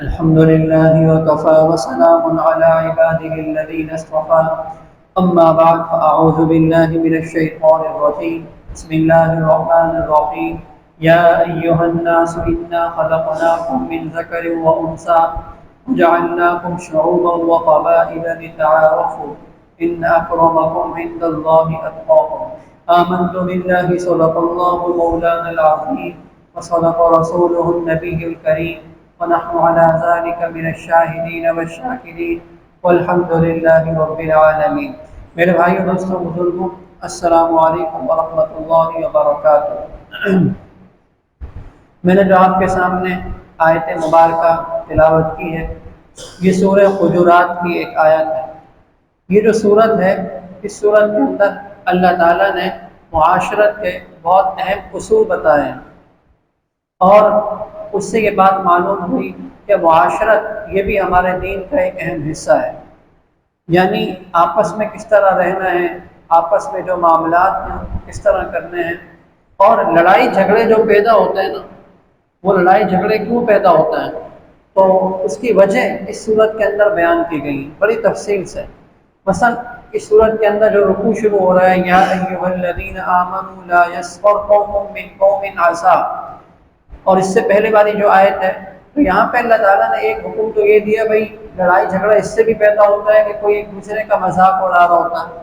الحمد لله وكفى وسلام على عباده الذين اصطفى. أما بعد، فأعوذ بالله من الشيطان الرجيم. بسم الله الرحمن الرحيم. يا أيها الناس، إنا خلقناكم من ذكر وأنثى. وجعلناكم شعوبا وقبائل لتعارفوا. إن أكرمكم عند الله أتقاكم. آمنت بالله، صدق الله مولانا العظيم. وصدق رسوله النبي الكريم. ونحن على ذلك من الشاهدين والشاكرين، والحمد لله رب العالمين. میرے بھائیو دوستوں بزرگوں السلام علیکم ورحمۃ اللہ وبرکاتہ۔ میں نے جو آپ کے سامنے آیت مبارکہ تلاوت کی ہے، یہ سورہ خجورات کی ایک آیت ہے۔ یہ جو صورت ہے، اس صورت کے اندر اللہ تعالیٰ نے معاشرت کے بہت اہم اصول بتائے ہیں۔ اور اس سے یہ بات معلوم ہوئی کہ معاشرت یہ بھی ہمارے دین کا ایک اہم حصہ ہے۔ یعنی آپس میں کس طرح رہنا ہے، آپس میں جو معاملات ہیں، کس طرح کرنے ہیں۔ اور لڑائی جھگڑے جو پیدا ہوتے ہیں نا، وہ لڑائی جھگڑے کیوں پیدا ہوتے ہیں؟ تو اس کی وجہ اس صورت کے اندر بیان کی گئی، بڑی تفصیل سے۔ مثلا اس صورت کے اندر جو رکوع شروع ہو رہا ہے، یا الذین آمنوا لا یسخر قوم من قوم اور اس سے پہلے والی جو آیت ہے، تو یہاں پہ اللہ تعالیٰ نے ایک حکم تو یہ دیا بھائی، لڑائی جھگڑا اس سے بھی پیدا ہوتا ہے کہ کوئی ایک دوسرے کا مذاق اڑا رہا ہوتا ہے۔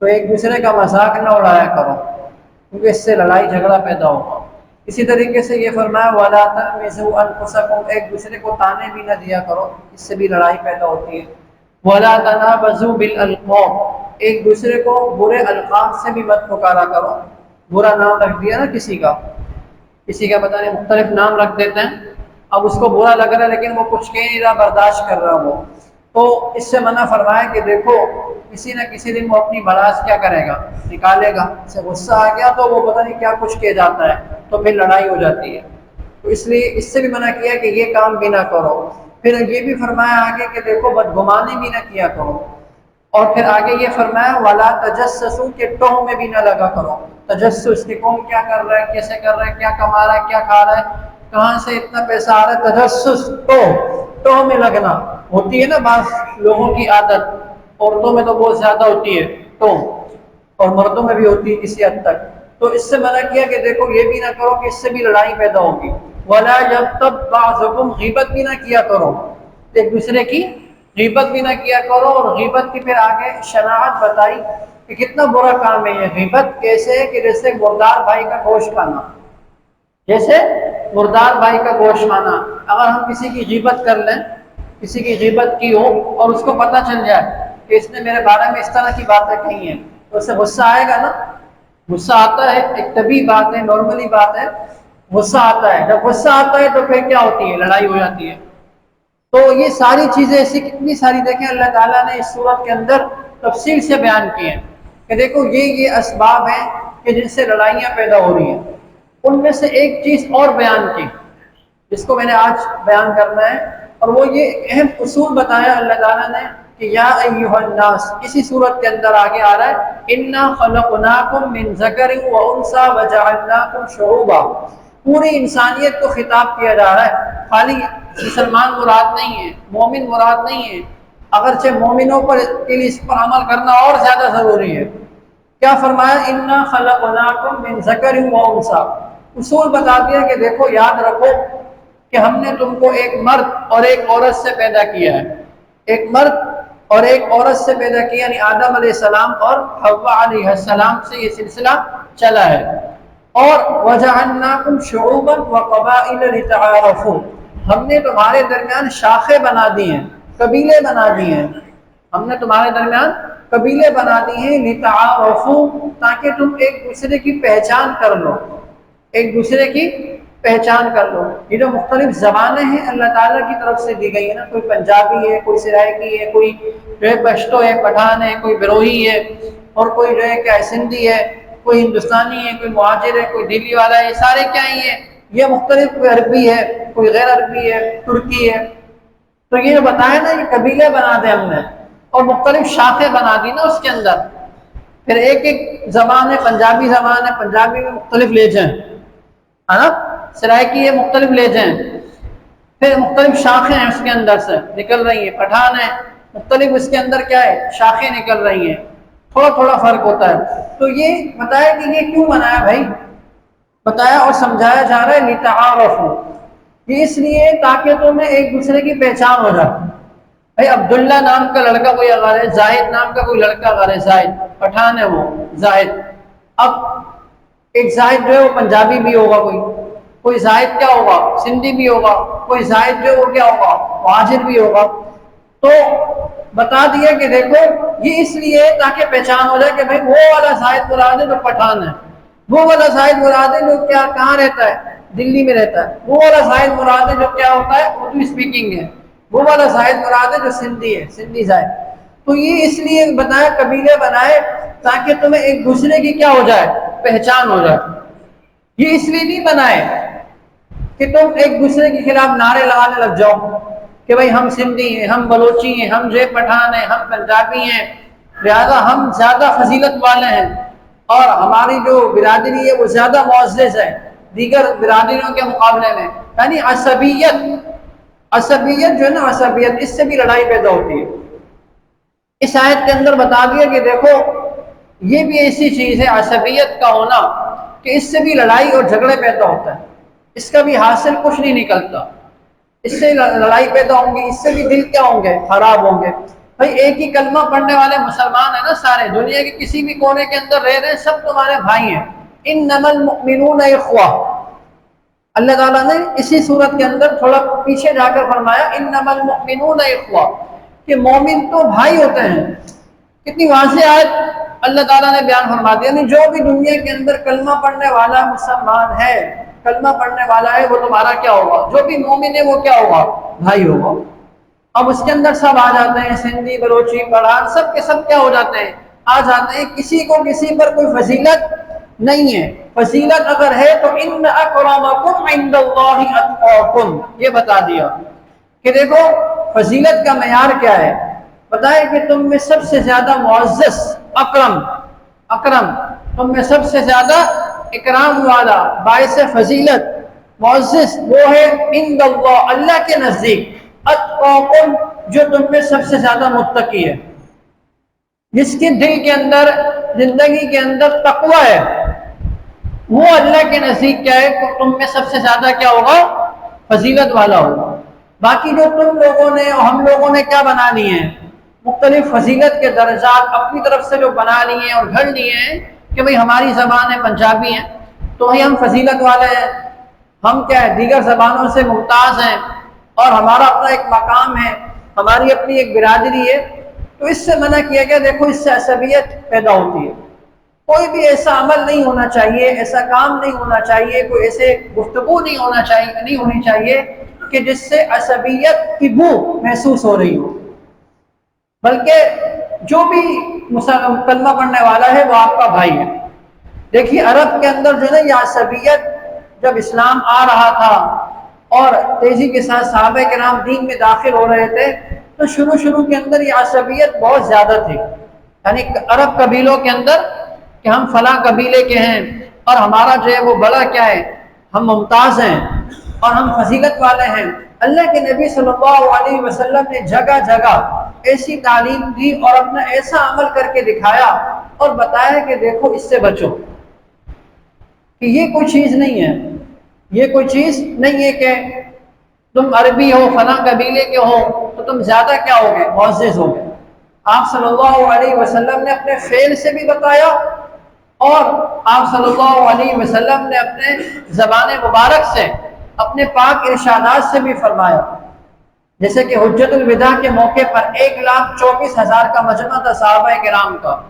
تو ایک دوسرے کا مذاق نہ اڑایا کرو، کیونکہ اس سے لڑائی جھگڑا پیدا ہوگا۔ اسی طریقے سے یہ فرمایا والا میں سے ایک دوسرے کو تانے بھی نہ دیا کرو، اس سے بھی لڑائی پیدا ہوتی ہے۔ ولا تنابزوا بالالقاب ایک دوسرے کو برے الفاظ سے بھی مت پکارا کرو۔ برا نام رکھ دیا نا کسی کا۔ کسی کا پتہ نہیں، مختلف نام رکھ دیتے ہیں۔ اب اس کو برا لگ رہا ہے، لیکن وہ کچھ کہہ نہیں رہا، برداشت کر رہا وہ۔ تو اس سے منع فرمایا کہ دیکھو، کسی نہ کسی دن وہ اپنی برداشت کیا کرے گا، نکالے گا۔ اسے غصہ آ گیا تو وہ پتہ نہیں کیا کچھ کہہ جاتا ہے، تو پھر لڑائی ہو جاتی ہے۔ تو اس لیے اس سے بھی منع کیا کہ یہ کام بھی نہ کرو۔ پھر یہ بھی فرمایا آگے کہ دیکھو، بدگمانی بھی نہ کیا کرو۔ اور پھر آگے یہ فرمایا والا تجسسو کے ٹوہ میں بھی نہ لگا کرو۔ تجسس، کہ کون کیا کر رہا ہے، کیسے کر رہا ہے، کیا کما رہا ہے، کیا کھا رہا ہے، کہاں سے اتنا پیسہ آ رہا ہے، تجسس تو ٹوہ میں لگنا۔ ہوتی ہے نا بعض لوگوں کی عادت، عورتوں میں تو بہت زیادہ ہوتی ہے تو اور مردوں میں بھی ہوتی ہے کسی حد تک۔ تو اس سے منع کیا کہ دیکھو، یہ بھی نہ کرو کہ اس سے بھی لڑائی پیدا ہوگی۔ ولا جب تب بعضکم غیبت بھی نہ کیا کرو۔ ایک دوسرے کی غیبت بھی نہ کیا کرو اور غیبت کی پھر آگے شناعت بتائی کہ کتنا برا کام ہے یہ غیبت، کیسے؟ ہے کہ جیسے مردار بھائی کا گوشت کھانا۔ جیسے مردار بھائی کا گوشت کھانا۔ اگر ہم کسی کی غیبت کر لیں، کسی کی غیبت کی ہو اور اس کو پتہ چل جائے کہ اس نے میرے بارے میں اس طرح کی باتیں کہی ہیں، تو اسے غصہ آئے گا نا۔ غصہ آتا ہے، ایک طبی بات ہے، نارملی بات ہے، غصہ آتا ہے۔ جب غصہ آتا ہے تو پھر کیا ہوتی ہے؟ لڑائی ہو جاتی ہے۔ تو یہ ساری چیزیں ایسی کتنی ساری دیکھیں اللہ تعالیٰ نے اس صورت کے اندر تفصیل سے بیان کی ہیں کہ دیکھو یہ یہ اسباب ہیں کہ جن سے لڑائیاں پیدا ہو رہی ہیں۔ ان میں سے ایک چیز اور بیان کی، جس کو میں نے آج بیان کرنا ہے۔ اور وہ یہ اہم اصول بتایا اللہ تعالیٰ نے کہ یا ایوہ الناس، اسی صورت کے اندر آگے آ رہا ہے، انا خلقناکم من ذکر و انسا وجعلناکم شعوبا۔ پوری انسانیت کو خطاب کیا جا رہا ہے۔ خالی مسلمان مراد نہیں ہے، مومن مراد نہیں ہے۔ اگرچہ مومنوں پر کے لیے اس پر عمل کرنا اور زیادہ ضروری ہے۔ کیا فرمایا؟ انا خلقناکم من ذکر و انسا اصول بتا دیا کہ دیکھو، یاد رکھو کہ ہم نے تم کو ایک مرد اور ایک عورت سے پیدا کیا ہے۔ ایک مرد اور ایک عورت سے پیدا کیا یعنی آدم علیہ السلام اور حوا علیہ السلام سے یہ سلسلہ چلا ہے۔ اور وجعلناکم ہم نے تمہارے درمیان شاخیں بنا دی ہیں، قبیلے بنا دی ہیں۔ ہم نے تمہارے درمیان قبیلے بنا دی ہیں، لتعارفوا، تاکہ تم ایک دوسرے کی پہچان کر لو۔ ایک دوسرے کی پہچان کر لو۔ یہ جو مختلف زبانیں ہیں، اللہ تعالیٰ کی طرف سے دی گئی ہیں نا۔ کوئی پنجابی ہے، کوئی سرائکی ہے، کوئی جو ہے پشتو ہے، پٹھان ہے، کوئی بروہی ہے، اور کوئی جو ہے کیا سندھی ہے۔ کوئی ہندوستانی ہے، کوئی مہاجر ہے، کوئی دلی والا ہے، یہ سارے کیا ہی ہیں؟ یہ مختلف کوئی عربی ہے، کوئی غیر عربی ہے، ترکی ہے۔ تو یہ جو بتایا نا، یہ قبیلے بنا دے ہم نے اور مختلف شاخیں بنا دی نا اس کے اندر۔ پھر ایک ایک زبان ہے، پنجابی زبان ہے، پنجابی میں مختلف لیجیں ہے نا؟ سرائکی یہ مختلف لیجیں پھر مختلف شاخیں ہیں اس کے اندر سے نکل رہی ہیں، پٹھان ہے مختلف اس کے اندر کیا ہے؟ شاخیں نکل رہی ہیں۔ تھوڑا تھوڑا فرق ہوتا ہے۔ تو یہ بتایا کہ یہ کیوں بنایا بھائی؟ بتایا اور سمجھایا جا رہا ہے لتعارف یہ اس لیے تاکہ تمہیں ایک دوسرے کی پہچان ہو جائے بھائی عبداللہ نام کا لڑکا کوئی اگر ہے، زاہد نام کا کوئی لڑکا اگر ہے، زاہد۔ پٹھان ہے وہ، زاہد۔ اب ایک زاہد جو ہے وہ پنجابی بھی ہوگا کوئی۔ کوئی زاہد کیا ہوگا؟ سندھی بھی ہوگا۔ کوئی زاہد جو ہے وہ کیا ہوگا؟ مہاجر بھی ہوگا۔ تو بتا دیا کہ دیکھو، یہ اس لیے تاکہ پہچان ہو جائے کہ بھائی وہ والا زاہد مراد ہے جو پٹھان ہے۔ وہ والا زاہد مراد ہے جو کیا، کہاں رہتا ہے؟ دلی میں رہتا ہے۔ وہ والا زاہد مراد ہے جو کیا ہوتا ہے؟ اردو اسپیکنگ ہے۔ وہ والا زاہد مراد ہے جو سندھی ہے، سندھی زاہد۔ تو یہ اس لیے بتایا قبیلے بنائے تاکہ تمہیں ایک دوسرے کی کیا ہو جائے؟ پہچان ہو جائے۔ یہ اس لیے نہیں بنائے کہ تم ایک دوسرے کے خلاف نعرے لگانے لگ جاؤ۔ کہ بھائی ہم سندھی ہیں، ہم بلوچی ہیں، ہم جے پٹھان ہیں، ہم پنجابی ہیں، لہذا ہم زیادہ فضیلت والے ہیں اور ہماری جو برادری ہے وہ زیادہ معزز ہے، دیگر برادریوں کے مقابلے میں۔ یعنی عصبیت عصبیت جو ہے نا، عصبیت، اس سے بھی لڑائی پیدا ہوتی ہے۔ اس آیت کے اندر بتا دیا کہ دیکھو، یہ بھی ایسی چیز ہے، عصبیت کا ہونا، کہ اس سے بھی لڑائی اور جھگڑے پیدا ہوتا ہے اس کا بھی حاصل کچھ نہیں نکلتا۔ اس سے لڑائی پیدا ہوں گی، اس سے بھی دل کیا ہوں گے؟ خراب ہوں گے۔ بھائی، ایک ہی کلمہ پڑھنے والے مسلمان ہیں نا سارے۔ دنیا کے کسی بھی کونے کے اندر رہ رہے ہیں، سب تمہارے بھائی ہیں۔ ان نمل مؤمنون اخوا اللہ تعالیٰ نے اسی صورت کے اندر تھوڑا پیچھے جا کر فرمایا ان نمل مؤمنون اخوا کہ مومن تو بھائی ہوتے ہیں۔ کتنی واضح آیت اللہ تعالیٰ نے بیان فرما دیا یعنی جو بھی دنیا کے اندر کلمہ پڑھنے والا مسلمان ہے کلمہ پڑھنے والا ہے، وہ تمہارا کیا ہوگا؟ جو بھی مومن ہے، وہ کیا ہوگا؟ بھائی ہوگا۔ اب اس کے اندر سب آ جاتے ہیں، سندھی، بلوچی، پڑھان، سب کے سب کیا ہو جاتے ہیں؟ آ جاتے ہیں۔ کسی کو کسی پر کوئی فضیلت نہیں ہے۔ فضیلت اگر ہے تو ان اکرامکم عند اللہ اتقاکم۔ یہ بتا دیا۔ کہ دیکھو، فضیلت کا معیار کیا ہے؟ بتائے کہ تم میں سب سے زیادہ معزز اکرم اکرم، تم میں سب سے زیادہ اکرام والا، باعث فضیلت، معزز، وہ ہے ان اللہ اللہ کے نزدیک، اتقاکم، جو تم میں سب سے زیادہ متقی ہے۔ جس کے دل کے اندر، زندگی کے اندر تقوی ہے۔ وہ اللہ کے نزدیک کیا ہے؟ کہ تم میں سب سے زیادہ کیا ہوگا؟ فضیلت والا ہوگا۔ باقی جو تم لوگوں نے اور ہم لوگوں نے کیا بنا لیے ہیں؟ مختلف فضیلت کے درجات اپنی طرف سے جو بنا لیے ہیں اور گھڑ لیے ہیں کہ بھئی ہماری زبان ہے پنجابی ہیں، تو ہی ہم فضیلت والے ہیں۔ ہم کیا ہے دیگر زبانوں سے ممتاز ہیں اور ہمارا اپنا ایک مقام ہے، ہماری اپنی ایک برادری ہے۔ تو اس سے منع کیا گیا، دیکھو اس سے عصبیت پیدا ہوتی ہے۔ کوئی بھی ایسا عمل نہیں ہونا چاہیے، ایسا کام نہیں ہونا چاہیے، کوئی ایسے گفتگو نہیں ہونا چاہیے، نہیں ہونی چاہیے کہ جس سے عصبیت کی بو محسوس ہو رہی ہو۔ بلکہ جو بھی کلمہ پڑھنے والا ہے، وہ آپ کا بھائی ہے۔ دیکھیے، عرب کے اندر جو ہے یہ عصبیت جب اسلام آ رہا تھا اور تیزی کے ساتھ صحابہ کے نام دین میں داخل ہو رہے تھے، تو شروع شروع کے اندر یہ بہت زیادہ تھی۔ یعنی عرب قبیلوں کے اندر کہ ہم فلاں قبیلے کے ہیں اور ہمارا جو ہے وہ بڑا کیا ہے، ہم ممتاز ہیں اور ہم فضیلت والے ہیں۔ اللہ کے نبی صلی اللہ علیہ وسلم نے جگہ جگہ ایسی تعلیم دی اور اپنا ایسا عمل کر کے دکھایا اور بتایا کہ دیکھو اس سے بچو۔ کہ یہ کوئی چیز نہیں ہے۔ یہ کوئی چیز نہیں ہے کہ تم عربی ہو، فلاں قبیلے کے ہو، تو تم زیادہ کیا ہو گئے؟ معزز ہو گئے۔ آپ صلی اللہ علیہ وسلم نے اپنے فعل سے بھی بتایا اور آپ صلی اللہ علیہ وسلم نے اپنے زبان مبارک سے اپنے پاک ارشادات سے بھی فرمایا۔ جیسے کہ حجت الوداع کے موقع پر ایک لاکھ چوبیس ہزار کا مجمع تھا صحابہ کرام کا۔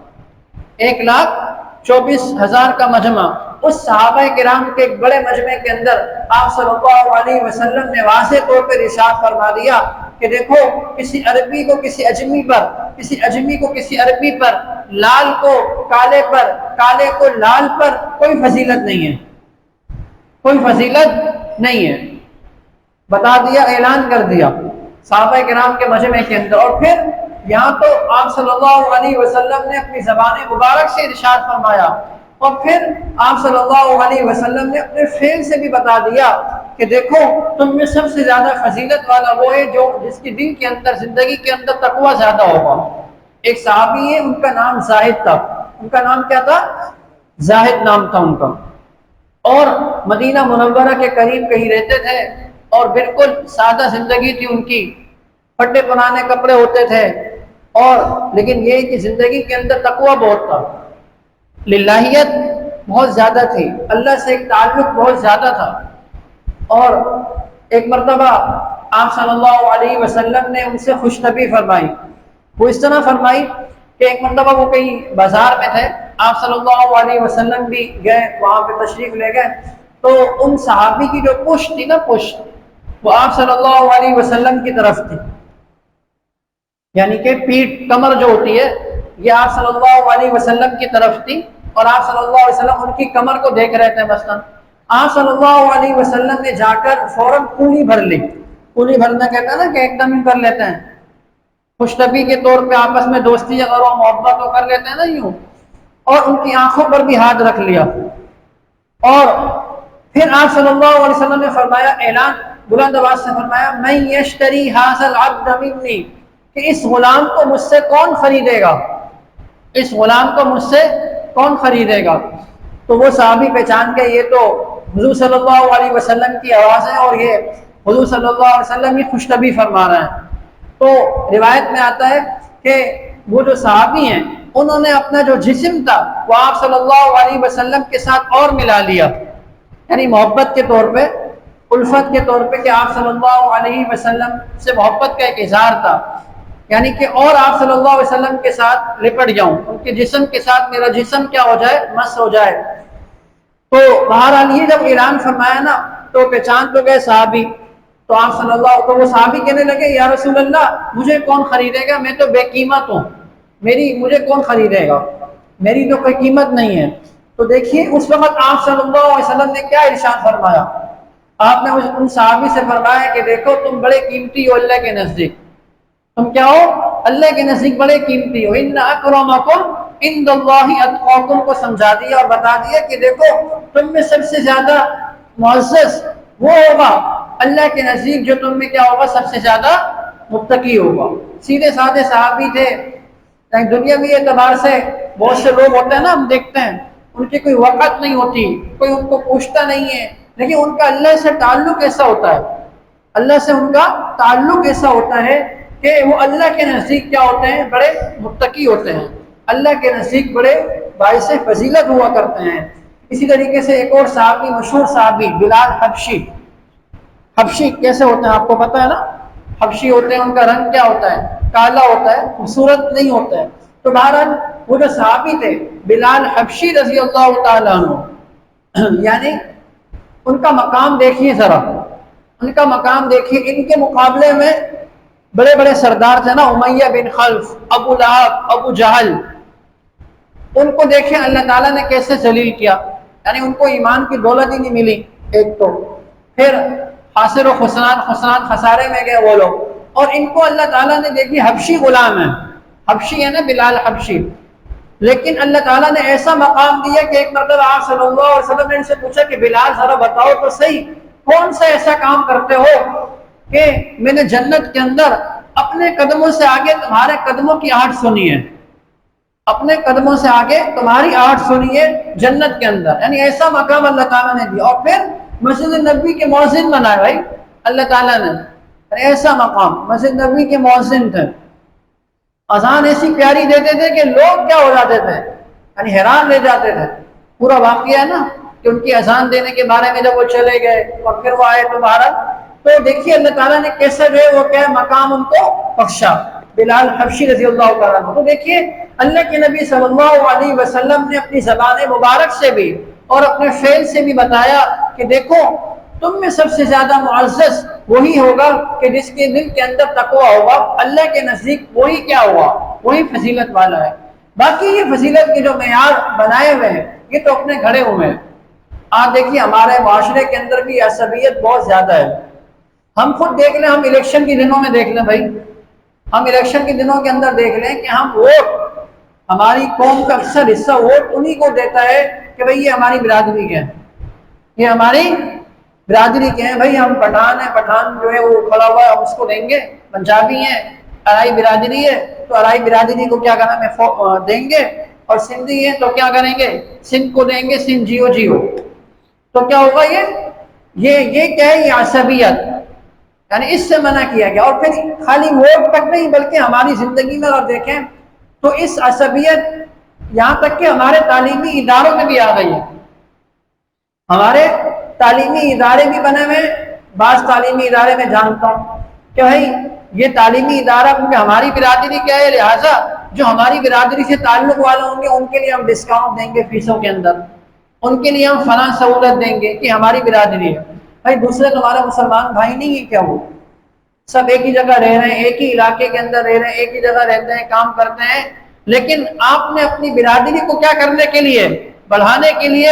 ایک لاکھ چوبیس ہزار کا مجمع۔ اس صحابہ کرام کے ایک بڑے مجمع کے اندر آپ صلی اللہ علیہ وسلم نے واضح طور پر ارشاد فرما دیا کہ دیکھو، کسی عربی کو کسی اجمی پر، کسی اجمی کو کسی عربی پر، لال کو کالے پر، کالے کو لال پر کوئی فضیلت نہیں ہے۔ کوئی فضیلت نہیں ہے۔ بتا دیا، اعلان کر دیا۔ صحابہ کرام کے مجمع کے اندر۔ اور پھر یہاں تو آپ صلی اللہ علیہ وسلم نے اپنی زبان مبارک سے ارشاد فرمایا۔ اور پھر آپ صلی اللہ علیہ وسلم نے اپنے فیل سے بھی بتا دیا کہ دیکھو، تم میں سب سے زیادہ فضیلت والا وہ ہے جو جس کی دل کے اندر، زندگی کے اندر تقوی زیادہ ہوگا۔ ایک صحابی ہے، ان کا نام زاہد تھا۔ ان کا نام کیا تھا؟ زاہد نام تھا ان کا۔ اور مدینہ منورہ کے قریب کہیں رہتے تھے اور بالکل سادہ زندگی تھی ان کی، پھٹے پرانے کپڑے ہوتے تھے۔ اور لیکن یہ کہ زندگی کے اندر تقوی بہت تھا۔ للہیت بہت زیادہ تھی۔ اللہ سے ایک تعلق بہت زیادہ تھا۔ اور ایک مرتبہ آپ صلی اللہ علیہ وسلم نے ان سے خوش نبی فرمائی۔ وہ اس طرح فرمائی کہ ایک مرتبہ وہ کہیں بازار میں تھے۔ آپ صلی اللہ علیہ وسلم بھی گئے، وہاں پہ تشریف لے گئے۔ تو ان صحابی کی جو پشت تھی نا پشت وہ آپ صلی اللہ علیہ وسلم کی طرف تھی۔ یعنی کہ پیٹ کمر جو ہوتی ہے، یہ آپ صلی اللہ علیہ وسلم کی طرف تھی اور آپ صلی اللہ علیہ وسلم ان کی کمر کو دیکھ رہے تھے مثلاً۔ آپ صلی اللہ علیہ وسلم نے جا کر فوراً پولی بھر لی۔ پولی بھرنا کہتا ہے نا کہ ایک دم ہی کر لیتے ہیں۔ خوشنبی کے طور پہ آپس میں دوستی اگر وہ محبت تو کر لیتے ہیں نا یوں۔ اور ان کی آنکھوں پر بھی ہاتھ رکھ لیا۔ اور پھر آپ صلی اللہ علیہ وسلم نے فرمایا، اعلان، بلند آباد سے فرمایا میں یشتری حاصل عبد منی کہ اس غلام کو مجھ سے کون خریدے گا؟ اس غلام کو مجھ سے کون خریدے گا؟ تو وہ صحابی پہچان کے یہ تو حضور صلی اللہ علیہ وسلم کی آواز ہے اور یہ حضور صلی اللہ علیہ وسلم کی خوشنبی فرما رہے ہیں۔ تو روایت میں آتا ہے کہ وہ جو صحابی ہیں انہوں نے اپنا جو جسم تھا وہ آپ صلی اللہ علیہ وسلم کے ساتھ اور ملا لیا۔ یعنی محبت کے طور پہ، الفت کے طور پہ کہ آپ صلی اللہ علیہ وسلم سے محبت کا ایک اظہار تھا۔ یعنی کہ اور آپ صلی اللہ علیہ وسلم کے ساتھ لپٹ جاؤں، ان کے جسم کے ساتھ میرا جسم کیا ہو جائے، مس ہو جائے۔ تو بہرحال یہ جب اعلان فرمایا نا، تو پہچان تو گئے صحابی۔ تو آپ صلی اللہ تو وہ صحابی کہنے لگے، یا رسول اللہ، مجھے کون خریدے گا؟ میں تو بے قیمت ہوں۔ میری مجھے کون خریدے گا؟ میری تو کوئی قیمت نہیں ہے۔ تو دیکھیے، اس وقت آپ صلی اللہ علیہ وسلم نے کیا ارشاد فرمایا؟ آپ نے ان صحابی سے فرمایا کہ دیکھو، تم بڑے قیمتی ہو، اللہ کے نزدیک۔ تم کیا ہو؟ اللہ کے نزدیک بڑے قیمتی ہو۔ ان اکرمکم ان اللہ اتقاکم کو سمجھا دیا اور بتا دیا کہ دیکھو، تم میں سب سے زیادہ معزز وہ ہوگا۔ اللہ کے نزدیک جو تم میں کیا ہوگا، سب سے زیادہ متقی ہوگا۔ سیدھے سادھے صحابی تھے۔ دنیا میں اعتبار سے بہت سے لوگ ہوتے ہیں نا، ہم دیکھتے ہیں، ان کی کوئی وقت نہیں ہوتی، کوئی ان کو پوچھتا نہیں ہے۔ لیکن ان کا اللہ سے تعلق ایسا ہوتا ہے، اللہ سے ان کا تعلق ایسا ہوتا ہے کہ وہ اللہ کے نزدیک کیا ہوتے ہیں، بڑے متقی ہوتے ہیں۔ اللہ کے نزدیک بڑے باعث فضیلت ہوا کرتے ہیں۔ اسی طریقے سے ایک اور صحابی، مشہور صحابی، بلال حبشی۔ حبشی کیسے ہوتے ہیں آپ کو پتا ہے نا؟ حبشی ہوتے ہیں، ان کا رنگ کیا ہوتا ہے؟ کالا ہوتا ہے، خوبصورت نہیں ہوتا ہے۔ تو بہرحال وہ جو صحابی تھے، بلال حبشی رضی اللہ تعالیٰ عنہ یعنی ان کا مقام دیکھیے ذرا۔ ان کا مقام دیکھیے۔ ان کے مقابلے میں بڑے بڑے سردار تھے نا، امیہ بن خلف، ابو لہب، ابو جہل۔ ان کو دیکھیں اللہ تعالیٰ نے کیسے ذلیل کیا۔ یعنی ان کو ایمان کی دولت ہی نہیں ملی ایک تو۔ پھر حاصر و خسران خسران خسارے میں گئے وہ لوگ۔ اور ان کو اللہ تعالیٰ نے دیکھی حبشی غلام ہے حبشی ہے نا بلال حبشی۔ لیکن اللہ تعالیٰ نے ایسا مقام دیا کہ ایک مرتبہ آپ صلی اللہ علیہ وسلم نے ان سے پوچھا کہ بلال ذرا بتاؤ تو صحیح، کون سا ایسا کام کرتے ہو کہ میں نے جنت کے اندر اپنے قدموں سے آگے تمہارے قدموں کی آہٹ سنی ہے۔ اپنے قدموں سے آگے تمہاری آہٹ سنی ہے جنت کے اندر۔ یعنی ایسا مقام اللہ تعالیٰ نے دیا۔ اور پھر مسجد نبی کے مؤذن بنائے بھائی، اللہ تعالیٰ نے۔ یعنی ایسا مقام، مسجد نبی کے مؤذن تھے۔ اذان ایسی پیاری دیتے تھے کہ لوگ کیا ہو جاتے تھے؟ یعنی حیران رہ جاتے تھے۔ پورا واقعہ ہے نا کہ ان کی اذان دینے کے بارے میں جب وہ چلے گئے اور پھر وہ آئے تو تو دیکھیے اللہ تعالیٰ نے کیسے جو ہے وہ کیا مقام ان کو بخشا۔ بلال حفشی رضی اللہ تعالیٰ تو دیکھیے، اللہ کے نبی صلی اللہ علیہ وسلم نے اپنی زبان مبارک سے بھی اور اپنے فیل سے بھی بتایا کہ دیکھو، تم میں سب سے زیادہ معزز وہی ہوگا کہ جس کے دل کے اندر تقوی ہوگا، اللہ کے نزدیک وہی کیا ہوا وہی فضیلت والا ہے۔ باقی یہ فضیلت کے جو معیار بنائے ہوئے ہیں، یہ تو اپنے گھڑے ہوئے ہیں۔ آپ دیکھیے، ہمارے معاشرے کے اندر بھی عصبیت بہت زیادہ ہے۔ ہم خود دیکھ لیں، ہم الیکشن کے دنوں میں دیکھ لیں بھائی۔ ہم الیکشن کے دنوں کے اندر دیکھ لیں کہ ہم ووٹ، ہماری قوم کا اکثر حصہ ووٹ انہی کو دیتا ہے کہ بھئی یہ ہماری برادری کے یہ ہماری برادری کے ہیں بھئی ہم پٹھان ہیں، پٹھان جو ہے وہ کھڑا ہوا ہے، ہم اس کو دیں گے۔ پنجابی ہیں، ارائی برادری ہے۔ تو ارائی برادری کو کیا کرنا میں دیں گے۔ اور سندھی ہیں، تو کیا کریں گے؟ سندھ کو دیں گے، سندھ جیو جیو۔ تو کیا ہوگا یہ؟ یہ یہ کیا ہے؟ یہ عصبیت۔ یعنی اس سے منع کیا گیا۔ اور پھر خالی ووٹ تک نہیں، بلکہ ہماری زندگی میں اگر دیکھیں تو اس عصبیت یہاں تک کہ ہمارے تعلیمی اداروں میں بھی آ گئی ہے۔ ہمارے تعلیمی ادارے بھی بنے ہوئے بعض تعلیمی ادارے میں جانتا ہوں۔ کہ بھائی، یہ تعلیمی ادارہ کیونکہ ہماری برادری کیا ہے؟ لہٰذا جو ہماری برادری سے تعلق والے ہوں گے، ان کے لیے ہم ڈسکاؤنٹ دیں گے فیسوں کے اندر۔ ان کے لیے ہم فلاں سہولت دیں گے کہ ہماری برادری ہے۔ بھائی، دوسرے تمہارے مسلمان بھائی نہیں ہے کیا وہ؟ سب ایک ہی جگہ رہ رہے ہیں، ایک ہی علاقے کے اندر رہ رہے ہیں، ایک ہی جگہ رہتے ہیں، کام کرتے ہیں۔ لیکن آپ نے اپنی برادری کو کیا کرنے کے لیے؟ بڑھانے کے لیے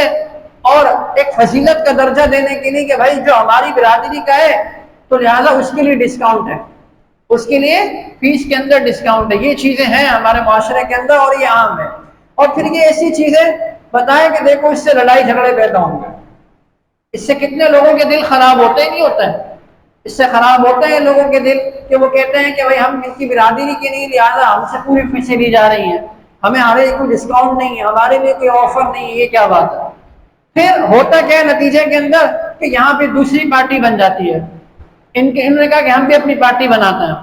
اور ایک فضیلت کا درجہ دینے کے لیے کہ بھائی جو ہماری برادری کا ہے، تو لہٰذا اس کے لیے ڈسکاؤنٹ ہے۔ اس کے لیے فیس کے اندر ڈسکاؤنٹ ہے۔ یہ چیزیں ہیں ہمارے معاشرے کے اندر اور یہ عام ہے۔ اور پھر یہ ایسی چیزیں بتائیں کہ دیکھو اس سے لڑائی جھگڑے پیدا ہوں گے۔ اس سے کتنے لوگوں کے دل خراب ہوتے ہی نہیں ہوتے ہیں۔ اس سے خراب ہوتے ہیں لوگوں کے دل کہ وہ کہتے ہیں کہ بھائی ہم ان کی برادری کے نہیں لہٰذا ہم سے پوری فیسیں لی جا رہی ہیں۔ ہمیں ہمارے کوئی ڈسکاؤنٹ نہیں ہے، ہمارے لیے کوئی آفر نہیں ہے، یہ کیا بات ہے؟ پھر ہوتا کیا ہے نتیجے کے اندر کہ یہاں پہ دوسری پارٹی بن جاتی ہے۔ ان کے انہوں نے کہا کہ ہم بھی اپنی پارٹی بناتے ہیں۔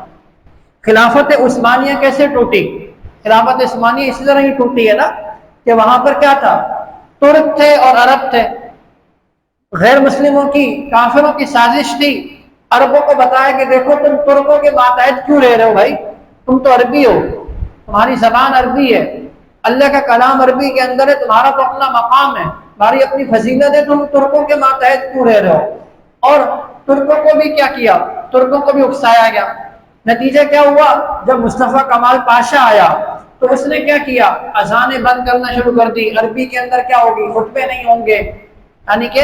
خلافت عثمانیہ کیسے ٹوٹی؟ خلافت عثمانیہ اسی طرح ہی ٹوٹی ہے نا کہ وہاں پر کیا تھا؟ ترک تھے اور عرب تھے۔ غیر مسلموں کی، کافروں کی سازش تھی۔ عربوں کو بتایا کہ دیکھو تم ترکوں کے ماتحت کیوں رہ رہے ہو بھائی؟ تم تو عربی ہو۔ تمہاری زبان عربی ہے۔ اللہ کا کلام عربی کے اندر ہے، تمہارا تو اپنا مقام ہے۔ تمہاری اپنی فضیلت ہے تم ترکوں کے ماتحت کیوں رہ رہے ہو؟ اور ترکوں کو بھی کیا کیا؟ ترکوں کو بھی اکسایا گیا۔ نتیجہ کیا ہوا؟ جب مصطفیٰ کمال پاشا آیا تو اس نے کیا کیا؟ اذانیں بند کرنا شروع کر دی۔ عربی کے اندر کیا ہوگی؟ خطبے نہیں ہوں گے۔ یعنی کہ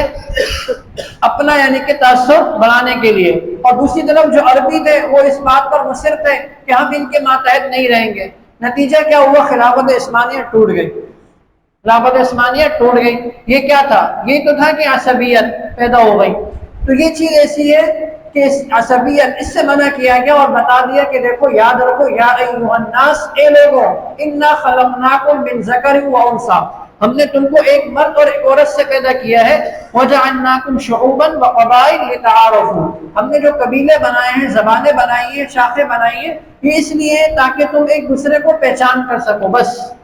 اپنا یعنی کہ تاثر بڑھانے کے لیے۔ اور دوسری طرف جو عربی تھے، وہ اس بات پر مصر تھے کہ ہم ان کے ماتحت نہیں رہیں گے۔ نتیجہ کیا ہوا؟ خلافت عثمانیہ ٹوٹ گئی۔ خلافت عثمانیہ ٹوٹ گئی۔ یہ کیا تھا؟ یہ تو تھا کہ عصبیت پیدا ہو گئی۔ تو یہ چیز ایسی ہے کہ اس عصبیت، اس سے منع کیا گیا اور بتا دیا کہ دیکھو، یاد رکھو، یا ایوہ الناس، اے لوگو انا خلقناکم من ذکر و انسا ہم نے تم کو ایک مرد اور ایک عورت سے پیدا کیا ہے۔ وَجَعَلْنَاكُمْ شُعُوبًا وَقَبَائِلْ لِتَعَارَفُوا۔ ہم نے جو قبیلے بنائے ہیں، زبانیں بنائی ہیں، شاخیں بنائی ہیں، یہ اس لیے تاکہ تم ایک دوسرے کو پہچان کر سکو، بس۔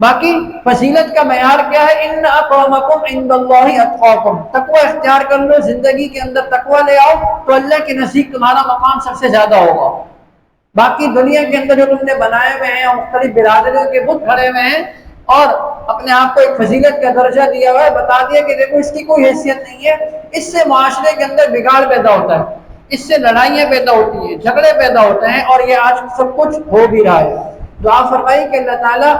باقی فضیلت کا معیار کیا ہے؟ ان اقوامکم عند اللہ اتقاکم. تقوی اختیار کر لو، زندگی کے اندر تقوی لے آؤ تو اللہ کے نزدیک تمہارا مقام سب سے زیادہ ہوگا۔ باقی دنیا کے اندر جو تم نے بنائے ہوئے ہیں، مختلف برادریوں کے بت کھڑے ہوئے ہیں اور اپنے آپ کو ایک فضیلت کا درجہ دیا ہوا ہے، بتا دیا کہ دیکھو، اس کی کوئی حیثیت نہیں ہے۔ اس سے معاشرے کے اندر بگاڑ پیدا ہوتا ہے، اس سے لڑائیاں پیدا ہوتی ہیں، جھگڑے پیدا ہوتے ہیں اور یہ آج سب کچھ ہو بھی رہا ہے۔ دعا فرمائی کہ اللہ تعالیٰ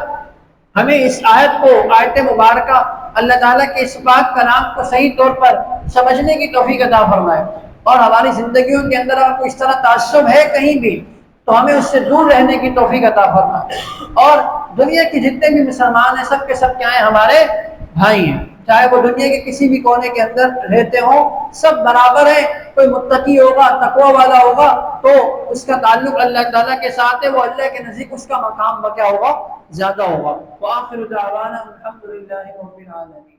ہمیں اس آیت کو، آیت مبارکہ اللہ تعالیٰ کے اس پاک کلام کو صحیح طور پر سمجھنے کی توفیق عطا فرمائے۔ اور ہماری زندگیوں کے اندر اگر کوئی اس طرح تعصب ہے کہیں بھی، تو ہمیں اس سے دور رہنے کی توفیق عطا فرمائے۔ اور دنیا کے جتنے بھی مسلمان ہیں، سب کے سب کیا ہیں؟ ہمارے بھائی ہیں۔ چاہے وہ دنیا کے کسی بھی کونے کے اندر رہتے ہوں، سب برابر ہیں۔ کوئی متقی ہوگا، تقوی والا ہوگا، تو اس کا تعلق اللہ تعالیٰ کے ساتھ ہے، وہ اللہ کے نزدیک اس کا مقام کیا ہوگا۔ زاد هو وآخر دعوانا الحمد لله رب العالمين.